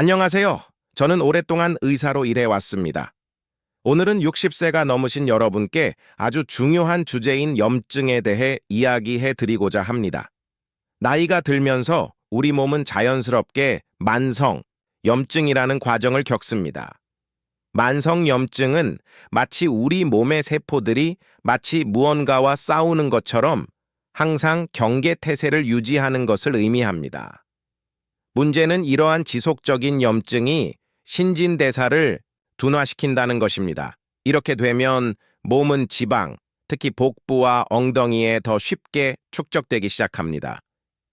안녕하세요. 저는 오랫동안 의사로 일해왔습니다. 오늘은 60세가 넘으신 여러분께 아주 중요한 주제인 염증에 대해 이야기해 드리고자 합니다. 나이가 들면서 우리 몸은 자연스럽게 만성, 염증이라는 과정을 겪습니다. 만성 염증은 마치 우리 몸의 세포들이 마치 무언가와 싸우는 것처럼 항상 경계 태세를 유지하는 것을 의미합니다. 문제는 이러한 지속적인 염증이 신진대사를 둔화시킨다는 것입니다. 이렇게 되면 몸은 지방, 특히 복부와 엉덩이에 더 쉽게 축적되기 시작합니다.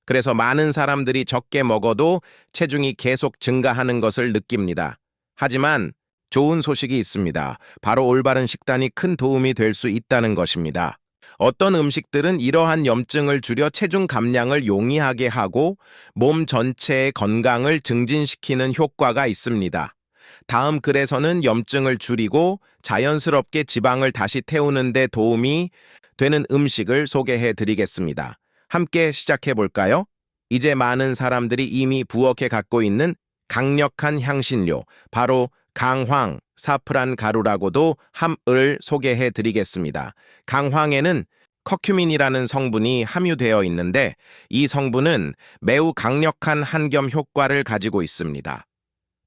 그래서 많은 사람들이 적게 먹어도 체중이 계속 증가하는 것을 느낍니다. 하지만 좋은 소식이 있습니다. 바로 올바른 식단이 큰 도움이 될 수 있다는 것입니다. 어떤 음식들은 이러한 염증을 줄여 체중 감량을 용이하게 하고 몸 전체의 건강을 증진시키는 효과가 있습니다. 다음 글에서는 염증을 줄이고 자연스럽게 지방을 다시 태우는 데 도움이 되는 음식을 소개해 드리겠습니다. 함께 시작해 볼까요? 이제 많은 사람들이 이미 부엌에 갖고 있는 강력한 향신료, 바로 강황, 사프란 가루라고도 함을 소개해 드리겠습니다. 강황에는 커큐민이라는 성분이 함유되어 있는데 이 성분은 매우 강력한 한겸 효과를 가지고 있습니다.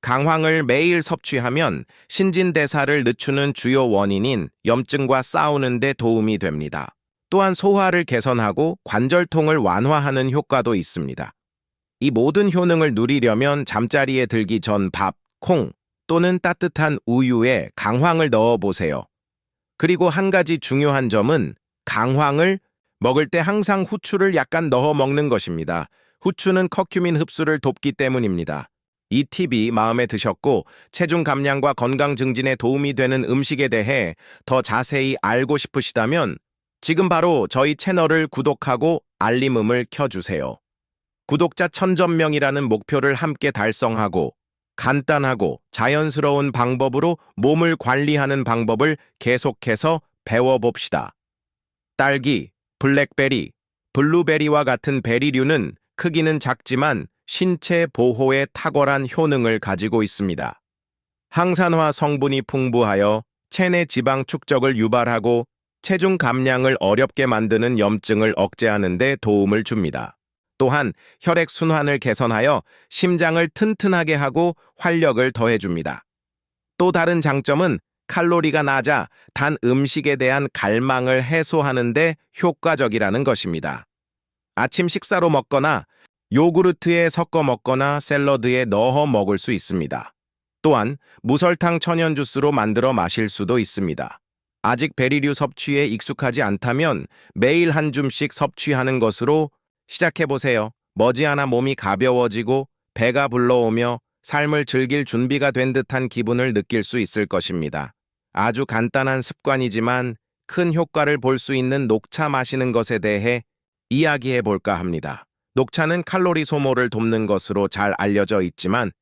강황을 매일 섭취하면 신진대사를 늦추는 주요 원인인 염증과 싸우는 데 도움이 됩니다. 또한 소화를 개선하고 관절통을 완화하는 효과도 있습니다. 이 모든 효능을 누리려면 잠자리에 들기 전 밥, 콩 또는 따뜻한 우유에 강황을 넣어 보세요. 그리고 한 가지 중요한 점은 강황을 먹을 때 항상 후추를 약간 넣어 먹는 것입니다. 후추는 커큐민 흡수를 돕기 때문입니다. 이 팁이 마음에 드셨고 체중 감량과 건강 증진에 도움이 되는 음식에 대해 더 자세히 알고 싶으시다면 지금 바로 저희 채널을 구독하고 알림음을 켜주세요. 구독자 1000점명이라는 목표를 함께 달성하고 간단하고 자연스러운 방법으로 몸을 관리하는 방법을 계속해서 배워봅시다. 딸기, 블랙베리, 블루베리와 같은 베리류는 크기는 작지만 신체 보호에 탁월한 효능을 가지고 있습니다. 항산화 성분이 풍부하여 체내 지방 축적을 유발하고 체중 감량을 어렵게 만드는 염증을 억제하는 데 도움을 줍니다. 또한 혈액 순환을 개선하여 심장을 튼튼하게 하고 활력을 더해줍니다. 또 다른 장점은 칼로리가 낮아 단 음식에 대한 갈망을 해소하는 데 효과적이라는 것입니다. 아침 식사로 먹거나 요구르트에 섞어 먹거나 샐러드에 넣어 먹을 수 있습니다. 또한 무설탕 천연 주스로 만들어 마실 수도 있습니다. 아직 베리류 섭취에 익숙하지 않다면 매일 한 줌씩 섭취하는 것으로 시작해보세요. 머지않아 몸이 가벼워지고 배가 불러오며 삶을 즐길 준비가 된 듯한 기분을 느낄 수 있을 것입니다. 아주 간단한 습관이지만 큰 효과를 볼 수 있는 녹차 마시는 것에 대해 이야기해 볼까 합니다. 녹차는 칼로리 소모를 돕는 것으로 잘 알려져 있지만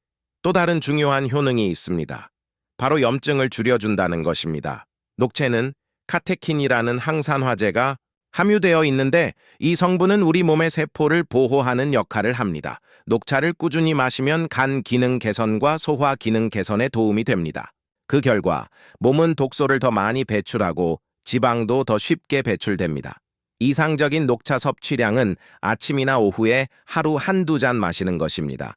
또 다른 중요한 효능이 있습니다. 바로 염증을 줄여준다는 것입니다. 녹채는 카테킨이라는 항산화제가 함유되어 있는데 이 성분은 우리 몸의 세포를 보호하는 역할을 합니다. 녹차를 꾸준히 마시면 간 기능 개선과 소화 기능 개선에 도움이 됩니다. 그 결과 몸은 독소를 더 많이 배출하고 지방도 더 쉽게 배출됩니다. 이상적인 녹차 섭취량은 아침이나 오후에 하루 한두 잔 마시는 것입니다.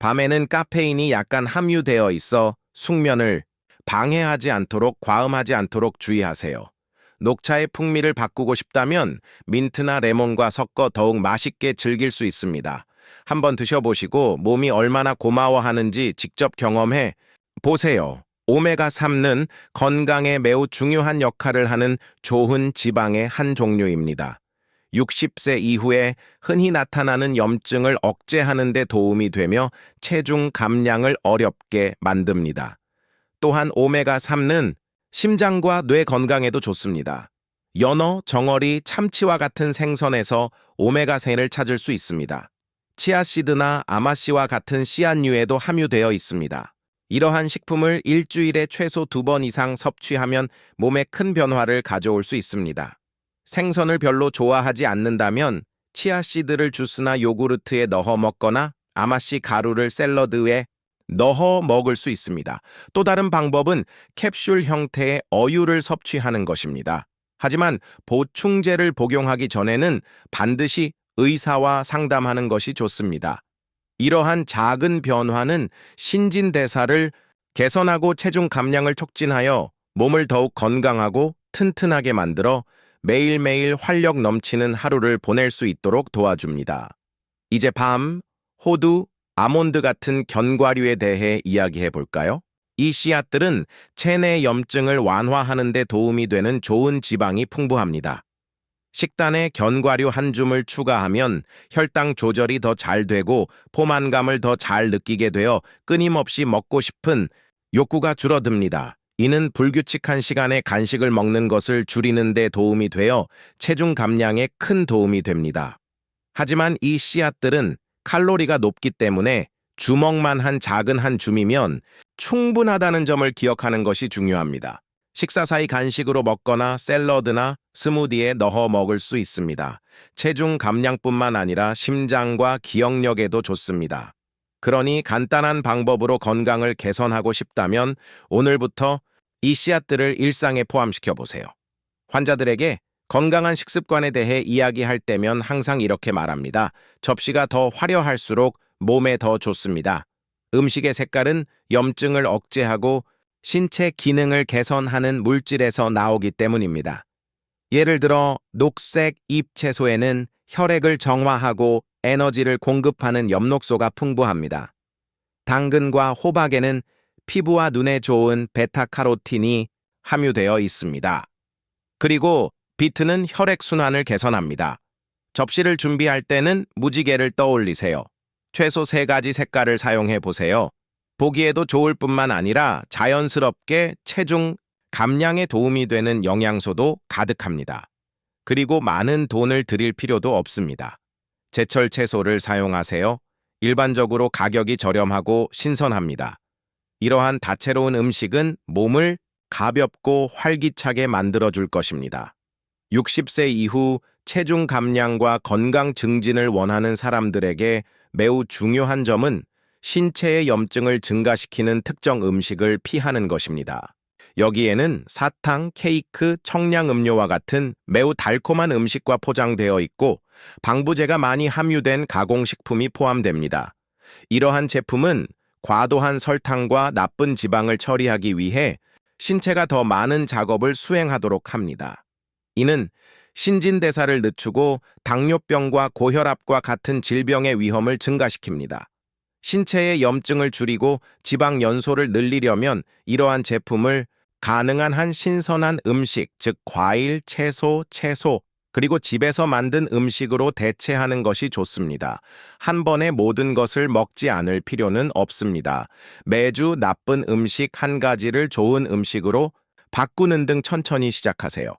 밤에는 카페인이 약간 함유되어 있어 숙면을 방해하지 않도록 과음하지 않도록 주의하세요. 녹차의 풍미를 바꾸고 싶다면 민트나 레몬과 섞어 더욱 맛있게 즐길 수 있습니다. 한번 드셔보시고 몸이 얼마나 고마워하는지 직접 경험해 보세요. 오메가3는 건강에 매우 중요한 역할을 하는 좋은 지방의 한 종류입니다. 60세 이후에 흔히 나타나는 염증을 억제하는 데 도움이 되며 체중 감량을 어렵게 만듭니다. 또한 오메가3는 심장과 뇌 건강에도 좋습니다. 연어, 정어리, 참치와 같은 생선에서 오메가3를 찾을 수 있습니다. 치아씨드나 아마씨와 같은 씨앗류에도 함유되어 있습니다. 이러한 식품을 일주일에 최소 두 번 이상 섭취하면 몸에 큰 변화를 가져올 수 있습니다. 생선을 별로 좋아하지 않는다면 치아씨드를 주스나 요구르트에 넣어 먹거나 아마씨 가루를 샐러드에 넣어 먹을 수 있습니다. 또 다른 방법은 캡슐 형태의 어유를 섭취하는 것입니다. 하지만 보충제를 복용하기 전에는 반드시 의사와 상담하는 것이 좋습니다. 이러한 작은 변화는 신진대사를 개선하고 체중 감량을 촉진하여 몸을 더욱 건강하고 튼튼하게 만들어 매일매일 활력 넘치는 하루를 보낼 수 있도록 도와줍니다. 이제 밤, 호두, 아몬드 같은 견과류에 대해 이야기해 볼까요? 이 씨앗들은 체내 염증을 완화하는 데 도움이 되는 좋은 지방이 풍부합니다. 식단에 견과류 한 줌을 추가하면 혈당 조절이 더 잘 되고 포만감을 더 잘 느끼게 되어 끊임없이 먹고 싶은 욕구가 줄어듭니다. 이는 불규칙한 시간에 간식을 먹는 것을 줄이는 데 도움이 되어 체중 감량에 큰 도움이 됩니다. 하지만 이 씨앗들은 칼로리가 높기 때문에 주먹만 한 작은 한 줌이면 충분하다는 점을 기억하는 것이 중요합니다. 식사 사이 간식으로 먹거나 샐러드나 스무디에 넣어 먹을 수 있습니다. 체중 감량뿐만 아니라 심장과 기억력에도 좋습니다. 그러니 간단한 방법으로 건강을 개선하고 싶다면 오늘부터 이 씨앗들을 일상에 포함시켜 보세요. 환자들에게 건강한 식습관에 대해 이야기할 때면 항상 이렇게 말합니다. 접시가 더 화려할수록 몸에 더 좋습니다. 음식의 색깔은 염증을 억제하고 신체 기능을 개선하는 물질에서 나오기 때문입니다. 예를 들어 녹색 잎 채소에는 혈액을 정화하고 에너지를 공급하는 엽록소가 풍부합니다. 당근과 호박에는 피부와 눈에 좋은 베타카로틴이 함유되어 있습니다. 그리고 비트는 혈액순환을 개선합니다. 접시를 준비할 때는 무지개를 떠올리세요. 최소 세 가지 색깔을 사용해 보세요. 보기에도 좋을 뿐만 아니라 자연스럽게 체중 감량에 도움이 되는 영양소도 가득합니다. 그리고 많은 돈을 들일 필요도 없습니다. 제철 채소를 사용하세요. 일반적으로 가격이 저렴하고 신선합니다. 이러한 다채로운 음식은 몸을 가볍고 활기차게 만들어줄 것입니다. 60세 이후 체중 감량과 건강 증진을 원하는 사람들에게 매우 중요한 점은 신체의 염증을 증가시키는 특정 음식을 피하는 것입니다. 여기에는 사탕, 케이크, 청량음료와 같은 매우 달콤한 음식과 포장되어 있고 방부제가 많이 함유된 가공식품이 포함됩니다. 이러한 제품은 과도한 설탕과 나쁜 지방을 처리하기 위해 신체가 더 많은 작업을 수행하도록 합니다. 이는 신진대사를 늦추고 당뇨병과 고혈압과 같은 질병의 위험을 증가시킵니다. 신체의 염증을 줄이고 지방 연소를 늘리려면 이러한 제품을 가능한 한 신선한 음식, 즉 과일, 채소, 채소, 그리고 집에서 만든 음식으로 대체하는 것이 좋습니다. 한 번에 모든 것을 먹지 않을 필요는 없습니다. 매주 나쁜 음식 한 가지를 좋은 음식으로 바꾸는 등 천천히 시작하세요.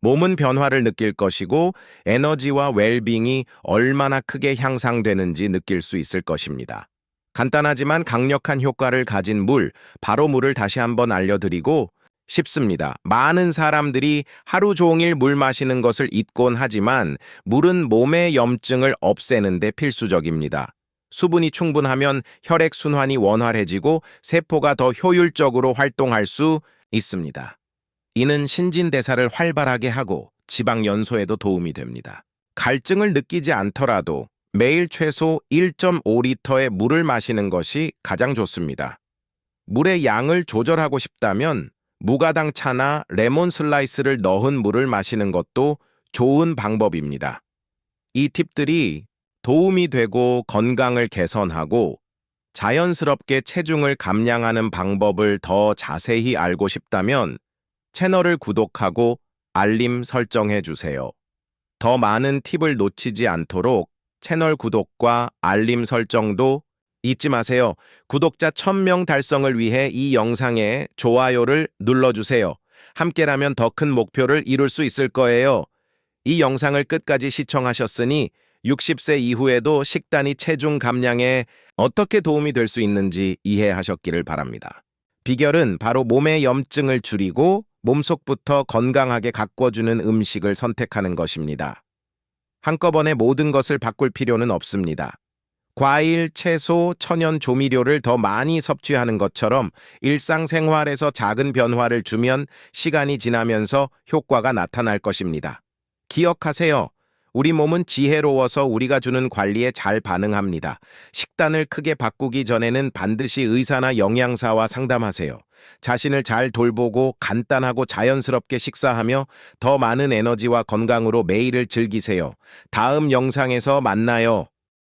몸은 변화를 느낄 것이고 에너지와 웰빙이 얼마나 크게 향상되는지 느낄 수 있을 것입니다. 간단하지만 강력한 효과를 가진 물, 바로 물을 다시 한번 알려드리고 싶습니다. 많은 사람들이 하루 종일 물 마시는 것을 잊곤 하지만 물은 몸의 염증을 없애는 데 필수적입니다. 수분이 충분하면 혈액 순환이 원활해지고 세포가 더 효율적으로 활동할 수 있습니다. 이는 신진대사를 활발하게 하고 지방 연소에도 도움이 됩니다. 갈증을 느끼지 않더라도 매일 최소 1.5리터의 물을 마시는 것이 가장 좋습니다. 물의 양을 조절하고 싶다면 무가당 차나 레몬 슬라이스를 넣은 물을 마시는 것도 좋은 방법입니다. 이 팁들이 도움이 되고 건강을 개선하고 자연스럽게 체중을 감량하는 방법을 더 자세히 알고 싶다면 채널을 구독하고 알림 설정해 주세요. 더 많은 팁을 놓치지 않도록 채널 구독과 알림 설정도 잊지 마세요. 구독자 1000명 달성을 위해 이 영상에 좋아요를 눌러주세요. 함께라면 더 큰 목표를 이룰 수 있을 거예요. 이 영상을 끝까지 시청하셨으니 60세 이후에도 식단이 체중 감량에 어떻게 도움이 될 수 있는지 이해하셨기를 바랍니다. 비결은 바로 몸의 염증을 줄이고 몸속부터 건강하게 가꿔주는 음식을 선택하는 것입니다. 한꺼번에 모든 것을 바꿀 필요는 없습니다. 과일, 채소, 천연 조미료를 더 많이 섭취하는 것처럼 일상생활에서 작은 변화를 주면 시간이 지나면서 효과가 나타날 것입니다. 기억하세요. 우리 몸은 지혜로워서 우리가 주는 관리에 잘 반응합니다. 식단을 크게 바꾸기 전에는 반드시 의사나 영양사와 상담하세요. 자신을 잘 돌보고 간단하고 자연스럽게 식사하며 더 많은 에너지와 건강으로 매일을 즐기세요. 다음 영상에서 만나요.